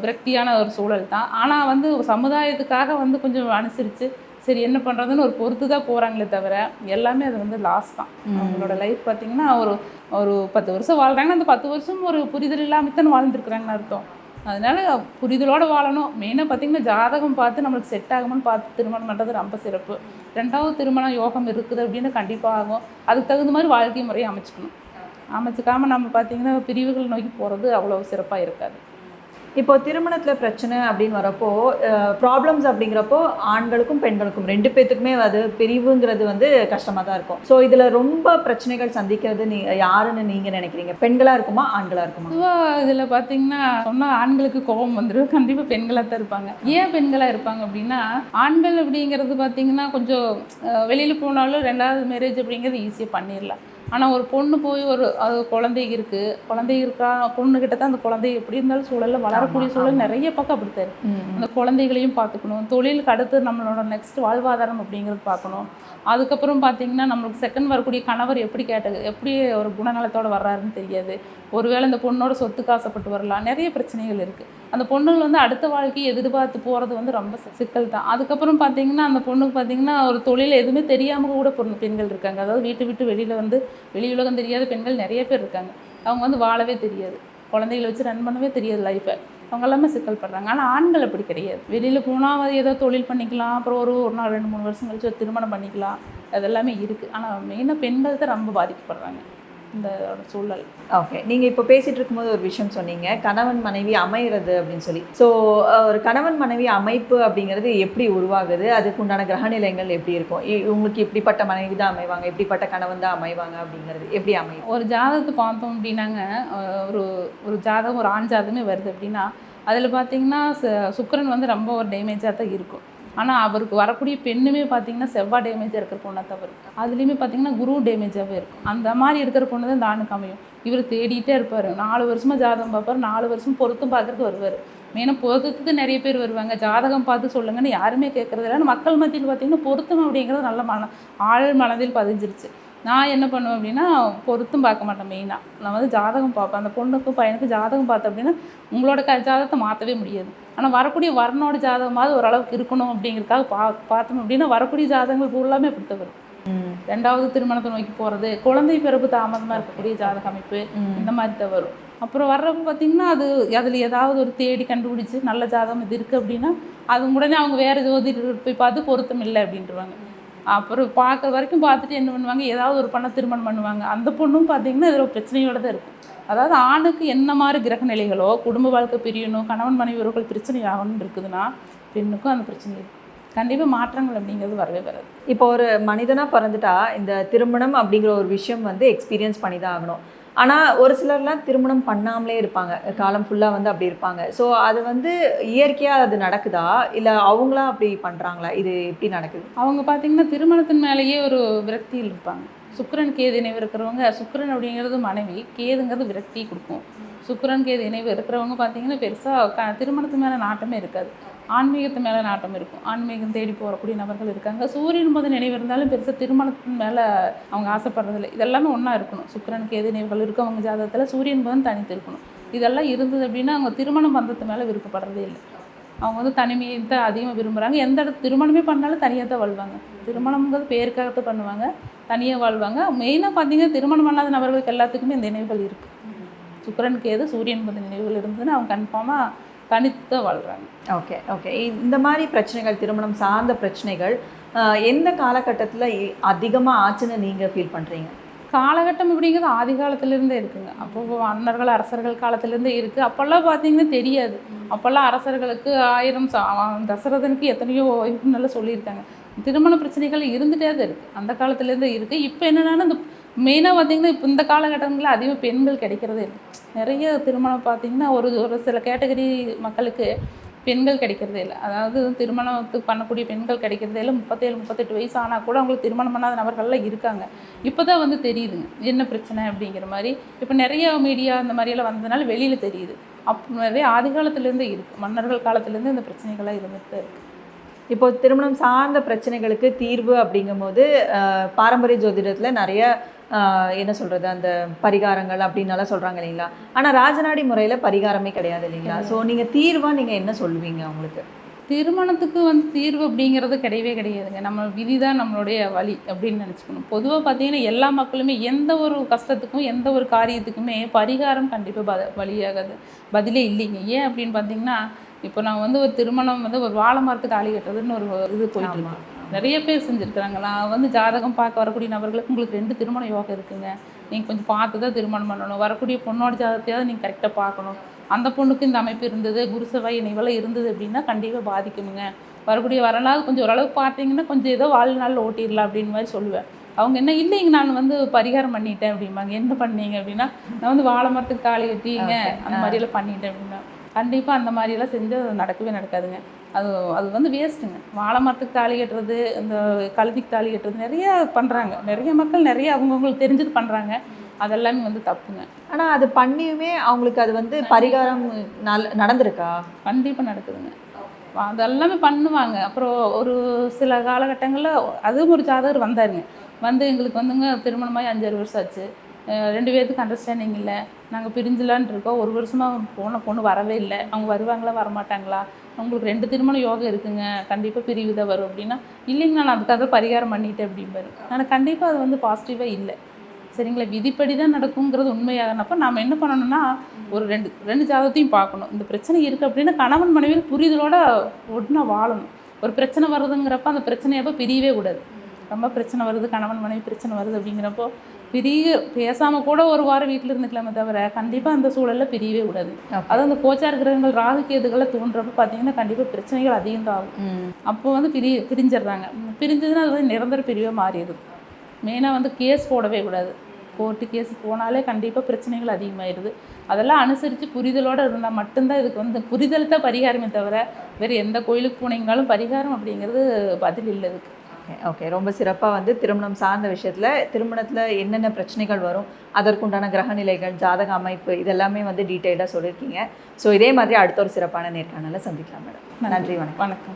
விரக்தியான ஒரு சூழல் தான். ஆனால் வந்து சமுதாயத்துக்காக வந்து கொஞ்சம் அனுசரித்து சரி என்ன பண்ணுறதுன்னு ஒரு பொறுத்து தான் போகிறாங்களே தவிர எல்லாமே அது வந்து லாஸ் தான். அவங்களோட லைஃப் பார்த்தீங்கன்னா ஒரு ஒரு பத்து வருஷம் வாழ்கிறாங்கன்னா அந்த பத்து வருஷம் ஒரு புரிதல் இல்லாமல் தானே வாழ்ந்துருக்குறாங்கன்னு அர்த்தம். அதனால் புரிதலோடு வாழணும். மெயினாக பார்த்திங்கன்னா ஜாதகம் பார்த்து நம்மளுக்கு செட் ஆகுமான்னு பார்த்து திருமணம் பண்ணுறது ரொம்ப சிறப்பு. ரெண்டாவது திருமணம் யோகம் இருக்குது அப்படின்னு கண்டிப்பாக ஆகும். அதுக்கு தகுந்த மாதிரி வாழ்க்கை முறையை அமைச்சுக்கணும். அமைச்சிக்காமல் நம்ம பார்த்திங்கன்னா பிரிவுகள் நோக்கி போகிறது அவ்வளோ சிறப்பாக இருக்காது. இப்போ திருமணத்துல பிரச்சனை அப்படின்னு வரப்போ ப்ராப்ளம்ஸ் அப்படிங்கிறப்போ ஆண்களுக்கும் பெண்களுக்கும் ரெண்டு பேத்துக்குமே அது பிரிவுங்கிறது வந்து கஷ்டமா தான் இருக்கும். ஸோ இதுல ரொம்ப பிரச்சனைகள் சந்திக்கிறது நீ யாருன்னு நீங்க நினைக்கிறீங்க? பெண்களா இருக்குமா ஆண்களாக இருக்குமா? பொதுவாக இதில் பார்த்தீங்கன்னா சொன்னால் ஆண்களுக்கு கோபம் வந்துடும் கண்டிப்பாக பெண்களாக தான் இருப்பாங்க. ஏன் பெண்களாக இருப்பாங்க அப்படின்னா ஆண்கள் அப்படிங்கிறது பார்த்தீங்கன்னா கொஞ்சம் வெளியில் போனாலும் ரெண்டாவது மேரேஜ் அப்படிங்கிறது ஈஸியாக பண்ணிடலாம். ஆனால் ஒரு பொண்ணு போய் ஒரு அது குழந்தை இருக்குது குழந்தை இருக்கா? பொண்ணுக்கிட்ட தான் அந்த குழந்தை எப்படி இருந்தாலும் சூழலில் வளரக்கூடிய சூழல். நிறைய பக்கம் ம். அந்த குழந்தைகளையும் பார்த்துக்கணும். தொழிலுக்கு அடுத்து நம்மளோட நெக்ஸ்ட் வாழ்வாதாரம் அப்படிங்கிறது பார்க்கணும். அதுக்கப்புறம் பார்த்தீங்கன்னா நம்மளுக்கு செகண்ட் வரக்கூடிய கணவர் எப்படி கேட்டது எப்படி ஒரு குணநலத்தோட வர்றாருன்னு தெரியாது. ஒருவேளை இந்த பொண்ணோட சொத்துக்கு ஆசைப்பட்டு வரலாம். நிறைய பிரச்சனைகள் இருக்குது அந்த பொண்ணுகள் வந்து அடுத்த வாழ்க்கையை எதிர்பார்த்து போகிறது வந்து ரொம்ப சிக்கல் தான். அதுக்கப்புறம் பார்த்தீங்கன்னா அந்த பொண்ணுக்கு பார்த்தீங்கன்னா ஒரு தொழில் எதுவுமே தெரியாமல் கூட பொண்ணு பெண்கள் இருக்காங்க. அதாவது வீட்டு விட்டு வெளியில் வந்து வெளி உலகம் தெரியாத பெண்கள் நிறைய பேர் இருக்காங்க. அவங்க வந்து வாழவே தெரியாது. குழந்தைகளை வச்சு ரன் பண்ணவே தெரியாது லைஃப்பை அவங்க எல்லாமே சிக்கல் படுறாங்க. ஆனால் ஆண்கள் அப்படி கிடையாது. வெளியில் போனால் ஏதோ தொழில் பண்ணிக்கலாம். அப்புறம் ஒரு ஒரு நாள் ரெண்டு மூணு வருஷம் கழிச்சு ஒரு திருமணம் பண்ணிக்கலாம். அது எல்லாமே இருக்குது ஆனால் மெயினாக பெண்கள் தான் ரொம்ப பாதிக்கப்படுறாங்க. இந்த சூழல். ஓகே நீங்கள் இப்போ பேசிட்டு இருக்கும்போது ஒரு விஷயம் சொன்னீங்க. கணவன் மனைவி அமைகிறது அப்படின்னு சொல்லி. ஸோ ஒரு கணவன் மனைவி அமைப்பு அப்படிங்கிறது எப்படி உருவாகுது? அதுக்கு உண்டான கிரகநிலைகள் எப்படி இருக்கும்? உங்களுக்கு இப்படிப்பட்ட மனைவி தான் அமைவாங்க. இப்படிப்பட்ட கணவன் தான் அமைவாங்க அப்படிங்கிறது எப்படி அமையும்? ஒரு ஜாதகத்தை பார்த்தோம் அப்படின்னாங்க. ஒரு ஒரு ஜாதகம் ஒரு ஆண் ஜாதகமே வருது அப்படின்னா அதில் பார்த்தீங்கன்னா சுக்கிரன் வந்து ரொம்ப ஒரு டேமேஜாக தான் இருக்கும். ஆனால் அவருக்கு வரக்கூடிய பெண்ணுமே பார்த்தீங்கன்னா செவ்வாய் டேமேஜாக இருக்கிற பொண்ணை தவிர அதுலேயுமே பார்த்தீங்கன்னா குரு டேமேஜாகவே இருக்கும். அந்த மாதிரி இருக்கிற பொண்ணு தான் தானுக்கு அமையும். இவர் தேடிட்டே இருப்பார். நாலு வருஷமாக ஜாதகம் பார்ப்பார். நாலு வருஷம் பொருத்தம் பார்க்குறதுக்கு வருவார். மெயினாக பொருத்தத்துக்கு நிறைய பேர் வருவாங்க. ஜாதகம் பார்த்து சொல்லுங்கன்னு யாருமே கேட்குறது இல்லை மக்கள் மத்தியில் பார்த்தீங்கன்னா பொருத்தம் அப்படிங்கிறது நல்ல மன ஆழ் மனதில் பதிஞ்சிருச்சு. நான் என்ன பண்ணுவேன் அப்படின்னா பொருத்தம் பார்க்க மாட்டேன் மெயினாக நான் வந்து ஜாதகம் பார்ப்பேன். அந்த பொண்ணுக்கும் பையனுக்கு ஜாதகம் பார்த்தேன் அப்படின்னா உங்களோட க ஜாதகத்தை மாற்றவே முடியாது. ஆனால் வரக்கூடிய வரனோட ஜாதகமாவது ஓரளவுக்கு இருக்கணும் அப்படிங்கிறதுக்காக பா பார்த்தோம் அப்படின்னா வரக்கூடிய ஜாதகங்கள் ஃபுல்லாமே அப்படி வரும். ரெண்டாவது திருமணத்தை நோக்கி போகிறது குழந்தை பிறப்பு தாமதமாக இருக்கக்கூடிய ஜாதக அமைப்பு. இந்த மாதிரி தான் வரும். அப்புறம் வர்றப்ப பார்த்தீங்கன்னா அது அதில் ஏதாவது ஒரு தேடி கண்டுபிடிச்சி நல்ல ஜாதகம் இது இருக்குது அப்படின்னா அது உடனே அவங்க வேறு ஜோதிடர் போய் பார்த்து பொருத்தம் இல்லை அப்படின்ட்டுருவாங்க அப்புறம் பார்க்குற வரைக்கும் பார்த்துட்டு என்ன பண்ணுவாங்க? ஏதாவது ஒரு பண்ண திருமணம் பண்ணுவாங்க. அந்த பொண்ணும் பார்த்தீங்கன்னா இதில் ஒரு பிரச்சனையோட தான் இருக்கும். அதாவது ஆணுக்கு என்ன மாதிரி கிரக நிலைகளோ குடும்ப வாழ்க்கை பிரியணும் கணவன் மனைவி உறவுகள் பிரச்சனை ஆகணும்னு இருக்குதுன்னா பெண்ணுக்கும் அந்த பிரச்சனை இருக்குது கண்டிப்பாக மாற்றங்கள் அப்படிங்கிறது வரவே வராது. இப்போ ஒரு மனிதனாக பிறந்துட்டா இந்த திருமணம் அப்படிங்கிற ஒரு விஷயம் வந்து எக்ஸ்பீரியன்ஸ் பண்ணி தான் ஆகணும். ஆனால் ஒரு சிலர்லாம் திருமணம் பண்ணாமலே இருப்பாங்க. காலம் ஃபுல்லாக வந்து அப்படி இருப்பாங்க. ஸோ அது வந்து இயற்கையாக அது நடக்குதா? இல்லை அவங்களா அப்படி பண்ணுறாங்களா இது எப்படி நடக்குது? அவங்க பார்த்தீங்கன்னா திருமணத்தின் மேலேயே ஒரு விரக்தியில் இருப்பாங்க. சுக்கரன் கேது நினைவு இருக்கிறவங்க சுக்கிரன் அப்படிங்கிறது மனைவி கேதுங்கிறது விரக்தி கொடுக்கும். சுக்கரன் கேது இணைவு இருக்கிறவங்க பார்த்தீங்கன்னா பெருசாக க திருமணத்து மேலே நாட்டமே இருக்காது. ஆன்மீகத்து மேலே நாட்டம் இருக்கும். ஆன்மீகம் தேடி போகக்கூடிய நபர்கள் இருக்காங்க. சூரியன் போது நினைவு இருந்தாலும் பெருசாக திருமணத்தின் மேலே அவங்க ஆசைப்படுறதில்ல. இதெல்லாமே ஒன்றா இருக்கணும். சுக்கரனுக்கு எது நினைவுகள் இருக்கவங்க ஜாதகத்தில் சூரியன் போதும் தனித்து இருக்கணும். இதெல்லாம் இருந்தது அப்படின்னா அவங்க திருமண பந்தத்து மேலே விருப்பப்படுறதே இல்லை. அவங்க வந்து தனிமையை தான் அதிகமாக விரும்புகிறாங்க எந்த இடத்து திருமணமே பண்ணாலும் தனியாக தான் வாழ்வாங்க. திருமணம்ங்கிறது பேருக்காகத்தான் பண்ணுவாங்க. தனியாக வாழ்வாங்க. மெயினாக பார்த்தீங்கன்னா திருமணம் பண்ணாத நபர்களுக்கு எல்லாத்துக்குமே இந்த நினைவுகள் இருக்குது சுக்கிரன் கேது சூரியன் பந்த நினைவுகள் இருந்ததுன்னா அவங்க கன்ஃபார்மாக தனித்து தான் வாழ்கிறாங்க ஓகே ஓகே இந்த மாதிரி பிரச்சனைகள் திருமணம் சார்ந்த பிரச்சனைகள் எந்த காலகட்டத்தில் அதிகமாக ஆச்சுன்னு நீங்கள் ஃபீல் பண்ணுறீங்க காலகட்டம் அப்படிங்கிறது ஆதி காலத்திலேருந்தே இருக்குங்க. அப்போ மன்னர்கள் அரசர்கள் காலத்திலேருந்தே இருக்குது அப்போல்லாம் பார்த்தீங்கன்னா தெரியாது. அப்போல்லாம் அரசர்களுக்கு ஆயிரம் தசரதனுக்கு எத்தனையோ நல்லா சொல்லியிருக்காங்க. திருமண பிரச்சனைகள் இருந்துகிட்டே தான் இருக்குது அந்த காலத்துலேருந்தே இருக்குது இப்போ என்னென்னா இந்த மெயினாக பார்த்தீங்கன்னா இப்போ இந்த காலகட்டங்களில் அதிகமாக பெண்கள் கிடைக்கிறதே இல்லை. நிறைய திருமணம் பார்த்தீங்கன்னா ஒரு ஒரு சில கேட்டகரி மக்களுக்கு பெண்கள் கிடைக்கிறதே இல்லை. அதாவது திருமணத்துக்கு பண்ணக்கூடிய பெண்கள் கிடைக்கிறதே இல்லை. முப்பத்தேழு முப்பத்தெட்டு வயசு ஆனால் கூட அவங்களுக்கு திருமணம் பண்ணாத நபர்கள்லாம் இருக்காங்க. இப்போ தான் வந்து தெரியுதுங்க. என்ன பிரச்சனை அப்படிங்கிற மாதிரி. இப்போ நிறைய மீடியா அந்த மாதிரியெல்லாம் வந்ததுனால வெளியில் தெரியுது. அப்போ நிறைய ஆதி காலத்துலேருந்தே இருக்குது மன்னர்கள் காலத்துலேருந்து இந்த பிரச்சனைகள்லாம் இருந்துட்டு இருக்குது இப்போ திருமணம் சார்ந்த பிரச்சனைகளுக்கு தீர்வு அப்படிங்கும்போது பாரம்பரிய ஜோதிடத்தில் நிறைய என்ன சொல்கிறது அந்த பரிகாரங்கள் அப்படின்னலாம் சொல்கிறாங்க இல்லைங்களா? ஆனால் ராஜநாடி முறையில் பரிகாரமே கிடையாது இல்லைங்களா? ஸோ நீங்கள் தீர்வாக நீங்கள் என்ன சொல்லுவீங்க அவங்களுக்கு? திருமணத்துக்கு வந்து தீர்வு அப்படிங்கிறது கிடையவே கிடையாதுங்க. நம்ம விதி தான் நம்மளுடைய வழி அப்படின்னு நினச்சிக்கணும். பொதுவாக பார்த்தீங்கன்னா எல்லா மக்களுமே எந்த ஒரு கஷ்டத்துக்கும் எந்த ஒரு காரியத்துக்குமே பரிகாரம் கண்டிப்பாக பத வழியாகாது. பதிலே இல்லைங்க. ஏன் அப்படின்னு பார்த்தீங்கன்னா இப்போ நான் வந்து ஒரு திருமணம் வந்து ஒரு வாழை மரத்துக்கு ஆளி கட்டுறதுன்னு ஒரு இது போயிட்டு ஆமா. நிறைய பேர் செஞ்சுருக்குறாங்க. நான் வந்து ஜாதகம் பார்க்க வரக்கூடிய நபர்களுக்கு உங்களுக்கு ரெண்டு திருமண யோகம் இருக்குங்க. நீங்கள் கொஞ்சம் பார்த்து தான் திருமணம் பண்ணணும். வரக்கூடிய பொண்ணோட ஜாதகத்தையாவது நீங்கள் கரெக்டாக பார்க்கணும். அந்த பொண்ணுக்கு இந்த அமைப்பு இருந்தது குரு செவ்வாய் இருந்தது அப்படின்னா கண்டிப்பாக பாதிக்குமுங்க. வரக்கூடிய வரலாறு கொஞ்சம் ஓரளவுக்கு பார்த்தீங்கன்னா கொஞ்சம் ஏதோ வாழ்நாளில் ஓட்டிடலாம் அப்படின்னு மாதிரி சொல்லுவேன். அவங்க என்ன இல்லைங்க நான் வந்து பரிகாரம் பண்ணிட்டேன் அப்படிம்பாங்க. என்ன பண்ணீங்க? அப்படின்னா நான் வந்து வாழை மரத்துக்கு தாலி கட்டிங்க. அந்த மாதிரியெல்லாம் பண்ணிட்டேன் அப்படின்னா கண்டிப்பாக அந்த மாதிரியெல்லாம் செஞ்சு அது நடக்கவே நடக்காதுங்க. அது அது வந்து வேஸ்ட்டுங்க வாழை மரத்துக்கு தாலி கட்டுறது இந்த கழுதிக்கு தாலி கட்டுறது நிறைய பண்ணுறாங்க நிறைய மக்கள் நிறைய அவங்கவுங்களுக்கு தெரிஞ்சது பண்ணுறாங்க அதெல்லாமே வந்து தப்புங்க. ஆனா அது பண்ணியுமே அவங்களுக்கு அது வந்து பரிகாரம் நல்- நடந்திருக்கா? கண்டிப்பாக நடக்குதுங்க. அதெல்லாமே பண்ணுவாங்க. அப்புறம் ஒரு சில காலகட்டங்களில் அதுவும் ஒரு ஜாதகர் வந்தாருங்க. வந்து எங்களுக்கு வந்துங்க திருமணமாகி அஞ்சாறு வருஷம் ஆச்சு. ரெண்டு பேர்த்துக்கு அண்டர்ஸ்டாண்டிங் இல்லை. நாங்கள் பிரிஞ்சலான் இருக்கோம். ஒரு வருஷமாக போன பொண்ணு வரவே இல்லை. அவங்க வருவாங்களா வரமாட்டாங்களா? உங்களுக்கு ரெண்டு திருமணம் யோகம் இருக்குங்க. கண்டிப்பாக பிரிவு தான் வரும் அப்படின்னா இல்லைங்க நான் அதுக்காக பரிகாரம் பண்ணிட்டேன் அப்படிம்பாரு. ஆனால் கண்டிப்பாக அது வந்து பாசிட்டிவாக இல்லை. சரிங்களா? விதிப்படி தான் நடக்குங்கிறது உண்மையாகனப்போ நாம் என்ன பண்ணணும்னா ஒரு ரெண்டு ரெண்டு ஜாதகத்தையும் பார்க்கணும். இந்த பிரச்சனை இருக்குது அப்படின்னா கணவன் மனைவியில் புரிதலோட ஒன்றா வாழணும். ஒரு பிரச்சனை வருதுங்கிறப்ப அந்த பிரச்சனையப்போ பிரியவே கூடாது. ரொம்ப பிரச்சனை வருது கணவன் மனைவி பிரச்சனை வருது அப்படிங்கிறப்போ பிரிய பேசாமல் கூட ஒரு வாரம் வீட்டில் இருந்துக்கலாமே தவிர கண்டிப்பாக அந்த சூழலில் பிரியவே கூடாது. அதுவும் அந்த கோச்சார் கிரகங்கள் ராகு கேதுகளை தோன்றப்ப பார்த்தீங்கன்னா கண்டிப்பாக பிரச்சனைகள் அதிகம் தான் ஆகும். அப்போ வந்து பிரி பிரிஞ்சிடுறாங்க. பிரிஞ்சதுன்னா அது வந்து நிரந்தர பிரிவாக மாறிடுது. மெயினாக வந்து கேஸ் போடவே கூடாது. கோர்ட்டு கேஸ் போனாலே கண்டிப்பாக பிரச்சனைகள் அதிகமாகிடுது அதெல்லாம் அனுசரித்து புரிதலோடு இருந்தால் மட்டும்தான் இதுக்கு வந்து புரிதல் தான் பரிகாரமே தவிர வேறு எந்த கோயிலுக்கு போனீங்கனாலும் பரிகாரம் அப்படிங்கிறது பதில் இல்லை இதுக்கு. ஓகே ஓகே ரொம்ப சிறப்பாக வந்து திருமணம் சார்ந்த விஷயத்தில் திருமணத்தில் என்னென்ன பிரச்சனைகள் வரும் அதற்குண்டான கிரகநிலைகள் ஜாதக அமைப்பு இதெல்லாமே வந்து டீட்டெயிலாக சொல்லியிருக்கீங்க. ஸோ இதே மாதிரி அடுத்த ஒரு சிறப்பான நேர்காணலை சந்திக்கலாம் மேடம். நன்றி வணக்கம். வணக்கம்.